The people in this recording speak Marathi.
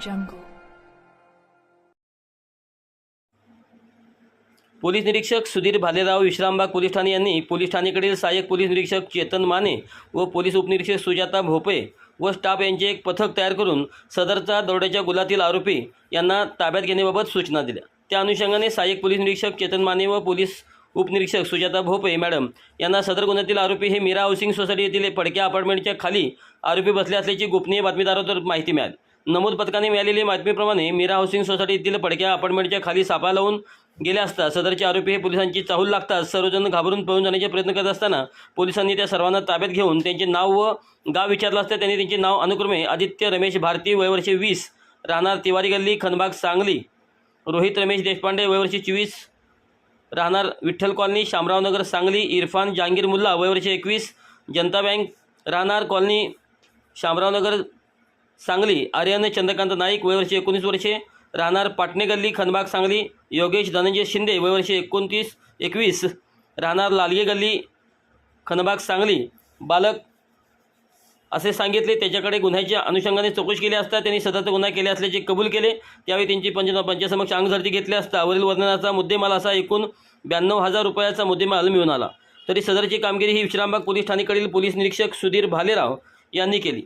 जंगल पोलीस निरीक्षक सुधीर भालेराव विश्रामबाग पोलीस ठाणे यांनी पोलीस ठाणेकडील सहाय्यक पोलीस निरीक्षक चेतन माने व पोलीस उपनिरीक्षक सुजाता भोपे व स्टाफ यांचे एक पथक तयार करून सदरचा दौड्याच्या गुलातील आरोपी यांना ताब्यात घेण्याबाबत सूचना दिल्या. त्या अनुषंगाने सहाय्यक पोलीस निरीक्षक चेतन माने व पोलीस उपनिरीक्षक सुजाता भोपे मॅडम यांना सदर गुन्ह्यातील आरोपी हे मीरा हाऊसिंग सोसायटी येथील पडक्या अपार्टमेंटच्या खाली आरोपी बसले असल्याची गोपनीय बातमीदारावर माहिती मिळाली. नमूद पथकाने मिळालेली बातमीप्रमाणे मीरा हाऊसिंग सोसायटीतील पडक्या अपार्टमेंटच्या खाली सापळा लावून गेले असता सदरचे आरोपी हे पोलिसांची चाहूल लागताच सर्वजण घाबरून पळून जाण्याचे प्रयत्न करत असताना पोलिसांनी त्या सर्वांना ताब्यात घेऊन त्यांचे नाव व गाव विचारलं असता त्यांनी त्यांचे नाव अनुक्रमे आदित्य रमेश भारती वयवर्षे वीस राहणार तिवारी गल्ली खनबाग सांगली रोहित रमेश देशपांडे वयवर्षी चोवीस राहणार विठ्ठल कॉलनी शामरावनगर सांगली इरफान जहांगीर मुल्ला वयवर्षी एकवीस जनता बँक राहणार कॉलनी शामरावनगर सांगली आर्यन चंद्रकांत नाईक वयवर्षी एकोणीस वर्षे. राहणार पाटणे गल्ली खनबाग सांगली. योगेश धनंजय शिंदे वयवर्षी एकोणतीस एकवीस. राहणार लालगे गल्ली खनबाग सांगली. बालक असे सांगितले त्याच्याकडे गुन्ह्याच्या अनुषंगाने चौकशी केली असता त्यांनी सतत गुन्हा केले असल्याचे कबूल केले. त्यावेळी त्यांची पंच पंचासमक्ष अंगझडती घेतली असता वरील वर्णनाचा मुद्देमाल असा एकूण ब्याण्णव हजार रुपयाचा मुद्देमाल मिळून आला. तरी सदरची कामगिरी ही विश्रामबाग पोलीस ठाणेकडील पोलीस निरीक्षक सुधीर भालेराव यांनी केली.